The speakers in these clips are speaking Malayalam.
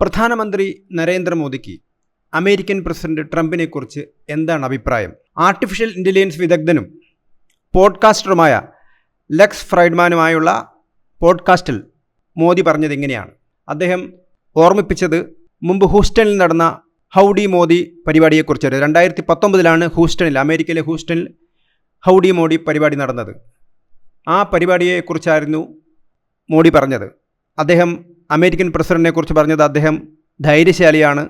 പ്രധാനമന്ത്രി നരേന്ദ്രമോദിക്ക് അമേരിക്കൻ പ്രസിഡന്റ് ട്രംപിനെക്കുറിച്ച് എന്താണ് അഭിപ്രായം? ആർട്ടിഫിഷ്യൽ ഇന്റലിജൻസ് വിദഗ്ധനും പോഡ്കാസ്റ്ററുമായ ലെക്സ് ഫ്രൈഡ്മാനുമായുള്ള പോഡ്കാസ്റ്റിൽ മോദി പറഞ്ഞത് ഇങ്ങനെയാണ്. അദ്ദേഹം ഓർമ്മിപ്പിച്ചത് മുമ്പ് ഹൂസ്റ്റണിൽ നടന്ന ഹൗഡി മോദി പരിപാടിയെക്കുറിച്ച് രണ്ടായിരത്തി പത്തൊമ്പതിലാണ് ഹൂസ്റ്റണിൽ അമേരിക്കയിലെ ഹൂസ്റ്റണിൽ ഹൗഡി മോഡി പരിപാടി നടന്നത്. ആ പരിപാടിയെക്കുറിച്ചായിരുന്നു മോഡി പറഞ്ഞത്. അദ്ദേഹം അമേരിക്കൻ പ്രസിഡന്റിനെക്കുറിച്ച് പറഞ്ഞത് അദ്ദേഹം ധൈര്യശാലിയാണ്.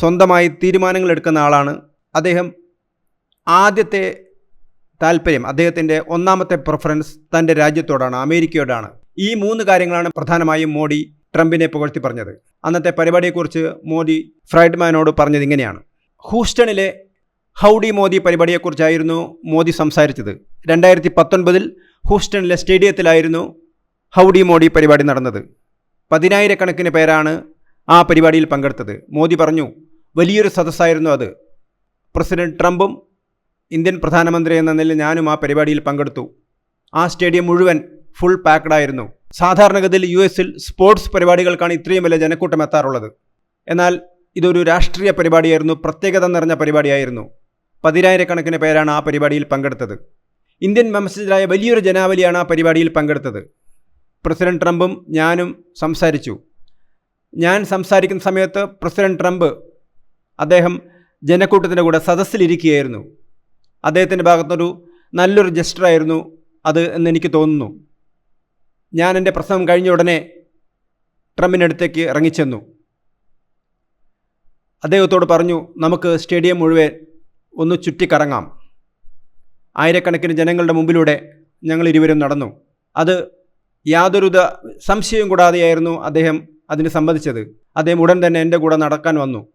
സ്വന്തമായി തീരുമാനങ്ങൾ എടുക്കുന്ന ആളാണ്. അദ്ദേഹം ആദ്യത്തെ താല്പര്യം അദ്ദേഹത്തിന്റെ ഒന്നാമത്തെ പ്രിഫറൻസ് തന്റെ രാജ്യത്തോടാണ് അമേരിക്കയോടാണ്. ഈ മൂന്ന് കാര്യങ്ങളാണ് പ്രധാനമായും മോഡി ട്രംപിനെ പുകഴ്ത്തി പറഞ്ഞത്. അന്നത്തെ പരിപാടിയെക്കുറിച്ച് മോദി ഫ്രൈഡ്മാനോട് പറഞ്ഞത് ഇങ്ങനെയാണ്. ഹൂസ്റ്റണിലെ ഹൗഡി മോദി പരിപാടിയെക്കുറിച്ചായിരുന്നു മോദി സംസാരിച്ചത്. രണ്ടായിരത്തി പത്തൊൻപതിൽ ഹൂസ്റ്റണിലെ സ്റ്റേഡിയത്തിലായിരുന്നു ഹൗഡി മോഡി പരിപാടി നടന്നത്. പതിനായിരക്കണക്കിന് പേരാണ് ആ പരിപാടിയിൽ പങ്കെടുത്തത്. മോദി പറഞ്ഞു വലിയൊരു സദസ്സായിരുന്നു അത്. പ്രസിഡന്റ് ട്രംപും ഇന്ത്യൻ പ്രധാനമന്ത്രി എന്ന നിലയിൽ ഞാനും ആ പരിപാടിയിൽ പങ്കെടുത്തു. ആ സ്റ്റേഡിയം മുഴുവൻ ഫുൾ പാക്ഡ് ആയിരുന്നു. സാധാരണഗതിയിൽ യു എസിൽ സ്പോർട്സ് പരിപാടികൾക്കാണ് ഇത്രയും വലിയ ജനക്കൂട്ടം എത്താറുള്ളത്. എന്നാൽ ഇതൊരു രാഷ്ട്രീയ പരിപാടിയായിരുന്നു പ്രത്യേകത നിറഞ്ഞ പരിപാടിയായിരുന്നു. പതിനായിരക്കണക്കിന് പേരാണ് ആ പരിപാടിയിൽ പങ്കെടുത്തത്. ഇന്ത്യൻ വംശജരായ വലിയൊരു ജനാവലിയാണ് ആ പരിപാടിയിൽ പങ്കെടുത്തത്. പ്രസിഡന്റ് ട്രംപും ഞാനും സംസാരിച്ചു. ഞാൻ സംസാരിക്കുന്ന സമയത്ത് പ്രസിഡന്റ് ട്രംപ് അദ്ദേഹം ജനക്കൂട്ടത്തിന്റെ കൂടെ സദസ്സിലിരിക്കുകയായിരുന്നു. അദ്ദേഹത്തിന്റെ ഭാഗത്തൊരു നല്ലൊരു ജസ്റ്ററായിരുന്നു അത് എന്ന് എനിക്ക് തോന്നുന്നു. ഞാൻ എന്റെ പ്രസംഗം കഴിഞ്ഞ ഉടനെ ട്രംപിനടുത്തേക്ക് ഇറങ്ങിച്ചെന്നു. അദ്ദേഹത്തോട് പറഞ്ഞു നമുക്ക് സ്റ്റേഡിയം മുഴുവൻ ഒന്ന് ചുറ്റിക്കറങ്ങാം. ആയിരക്കണക്കിന് ജനങ്ങളുടെ മുമ്പിലൂടെ ഞങ്ങൾ ഇരുവരും നടന്നു. അത് യാതൊരുവിധ സംശയവും കൂടാതെയായിരുന്നു അദ്ദേഹം അതിന് സംബന്ധിച്ചത് അദ്ദേഹം ഉടൻ തന്നെ എന്റെ കൂടെ നടക്കാൻ വന്നു.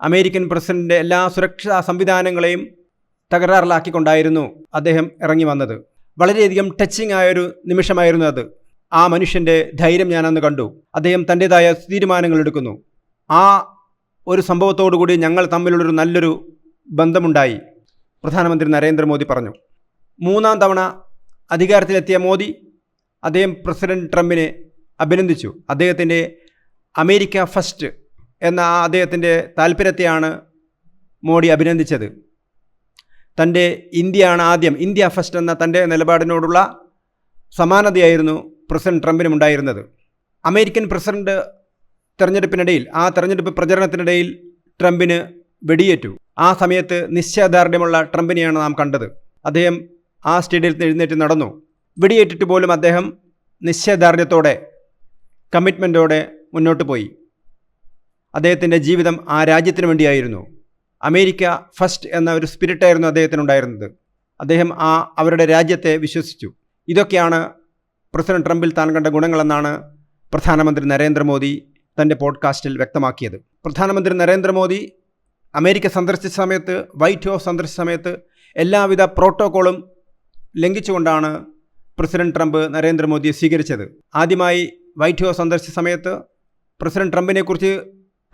അമേരിക്കൻ പ്രസിഡന്റിന്റെ എല്ലാ സുരക്ഷാ സംവിധാനങ്ങളെയും തകരാറിലാക്കിക്കൊണ്ടായിരുന്നു അദ്ദേഹം ഇറങ്ങി വന്നത്. വളരെയധികം ടച്ചിങ് ആയൊരു നിമിഷമായിരുന്നു അത്. ആ മനുഷ്യന്റെ ധൈര്യം ഞാനന്ന് കണ്ടു. അദ്ദേഹം തന്റെതായ തീരുമാനങ്ങൾ എടുക്കുന്നു. ആ ഒരു സംഭവത്തോടുകൂടി ഞങ്ങൾ തമ്മിലുള്ളൊരു നല്ലൊരു ബന്ധമുണ്ടായി പ്രധാനമന്ത്രി നരേന്ദ്രമോദി പറഞ്ഞു. മൂന്നാം തവണ അധികാരത്തിലെത്തിയ മോദി അദ്ദേഹം പ്രസിഡന്റ് ട്രംപിനെ അഭിനന്ദിച്ചു. അദ്ദേഹത്തിന്റെ അമേരിക്ക ഫസ്റ്റ് എന്ന ആ അദ്ദേഹത്തിന്റെ താല്പര്യത്തെയാണ് മോഡി അഭിനന്ദിച്ചത്. തന്റെ ഇന്ത്യയാണ് ആദ്യം ഇന്ത്യ ഫസ്റ്റ് എന്ന തന്റെ നിലപാടിനോടുള്ള സമാനതയായിരുന്നു പ്രസിഡന്റ് ട്രംപിനും ഉണ്ടായിരുന്നത്. അമേരിക്കൻ പ്രസിഡന്റ് തെരഞ്ഞെടുപ്പിനിടയിൽ ആ തെരഞ്ഞെടുപ്പ് പ്രചരണത്തിനിടയിൽ ട്രംപിന് വെടിയേറ്റു. ആ സമയത്ത് നിശ്ചയദാർഢ്യമുള്ള ട്രംപിനെയാണ് നാം കണ്ടത്. അദ്ദേഹം ആ സ്റ്റേഡിയത്തിൽ എഴുന്നേറ്റ് നടന്നു. വെടിയേറ്റിട്ട് പോലും അദ്ദേഹം നിശ്ചയദാർഢ്യത്തോടെ കമ്മിറ്റ്മെന്റോടെ മുന്നോട്ട് പോയി. അദ്ദേഹത്തിന്റെ ജീവിതം ആ രാജ്യത്തിന് വേണ്ടിയായിരുന്നു. അമേരിക്ക ഫസ്റ്റ് എന്ന ഒരു സ്പിരിറ്റായിരുന്നു അദ്ദേഹത്തിനുണ്ടായിരുന്നത്. അദ്ദേഹം ആ അവരുടെ രാജ്യത്തെ വിശ്വസിച്ചു. ഇതൊക്കെയാണ് പ്രസിഡന്റ് ട്രംപിൽ താൻ കണ്ട ഗുണങ്ങളെന്നാണ് പ്രധാനമന്ത്രി നരേന്ദ്രമോദി തന്റെ പോഡ്കാസ്റ്റിൽ വ്യക്തമാക്കിയത്. പ്രധാനമന്ത്രി നരേന്ദ്രമോദി അമേരിക്ക സന്ദർശിച്ച സമയത്ത് വൈറ്റ് ഹൗസ് സന്ദർശിച്ച സമയത്ത് എല്ലാവിധ പ്രോട്ടോക്കോളും ലംഘിച്ചുകൊണ്ടാണ് പ്രസിഡന്റ് ട്രംപ് നരേന്ദ്രമോദിയെ സ്വീകരിച്ചത്. ആദ്യമായി വൈറ്റ് ഹൗസ് സന്ദർശിച്ച സമയത്ത് പ്രസിഡന്റ് ട്രംപിനെക്കുറിച്ച്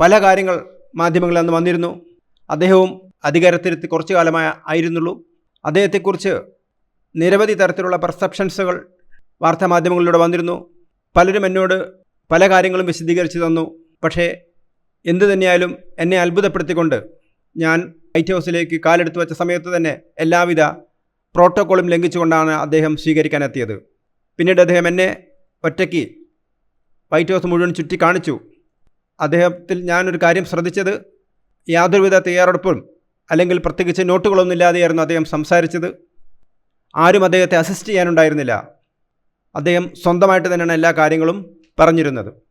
പല കാര്യങ്ങൾ മാധ്യമങ്ങളിൽ അന്ന് വന്നിരുന്നു. അദ്ദേഹവും അധികാരത്തിലെത്തി കുറച്ചു കാലമായി ആയിരുന്നുള്ളൂ. അദ്ദേഹത്തെക്കുറിച്ച് നിരവധി തരത്തിലുള്ള പെർസെപ്ഷൻസുകൾ വാർത്താമാധ്യമങ്ങളിലൂടെ വന്നിരുന്നു. പലരും എന്നോട് പല കാര്യങ്ങളും വിശദീകരിച്ചു തന്നു. പക്ഷേ എന്തു തന്നെയായാലും എന്നെ അത്ഭുതപ്പെടുത്തിക്കൊണ്ട് ഞാൻ വൈറ്റ് ഹൗസിലേക്ക് കാലെടുത്ത് വച്ച സമയത്ത് തന്നെ എല്ലാവിധ പ്രോട്ടോക്കോളും ലംഘിച്ചുകൊണ്ടാണ് അദ്ദേഹം സ്വീകരിക്കാനെത്തിയത്. പിന്നീട് അദ്ദേഹം എന്നെ ഒറ്റയ്ക്ക് വൈറ്റ് ഹൗസ് മുഴുവൻ ചുറ്റി കാണിച്ചു. അദ്ദേഹത്തിൽ ഞാനൊരു കാര്യം ശ്രദ്ധിച്ചത് യാതൊരുവിധ തയ്യാറെടുപ്പും അല്ലെങ്കിൽ പ്രത്യേകിച്ച് നോട്ടുകളൊന്നും ഇല്ലാതെയായിരുന്നു അദ്ദേഹം സംസാരിച്ചത്. ആരും അദ്ദേഹത്തെ അസിസ്റ്റ് ചെയ്യാനുണ്ടായിരുന്നില്ല. അദ്ദേഹം സ്വന്തമായിട്ട് തന്നെയാണ് എല്ലാ കാര്യങ്ങളും പറഞ്ഞിരുന്നത്.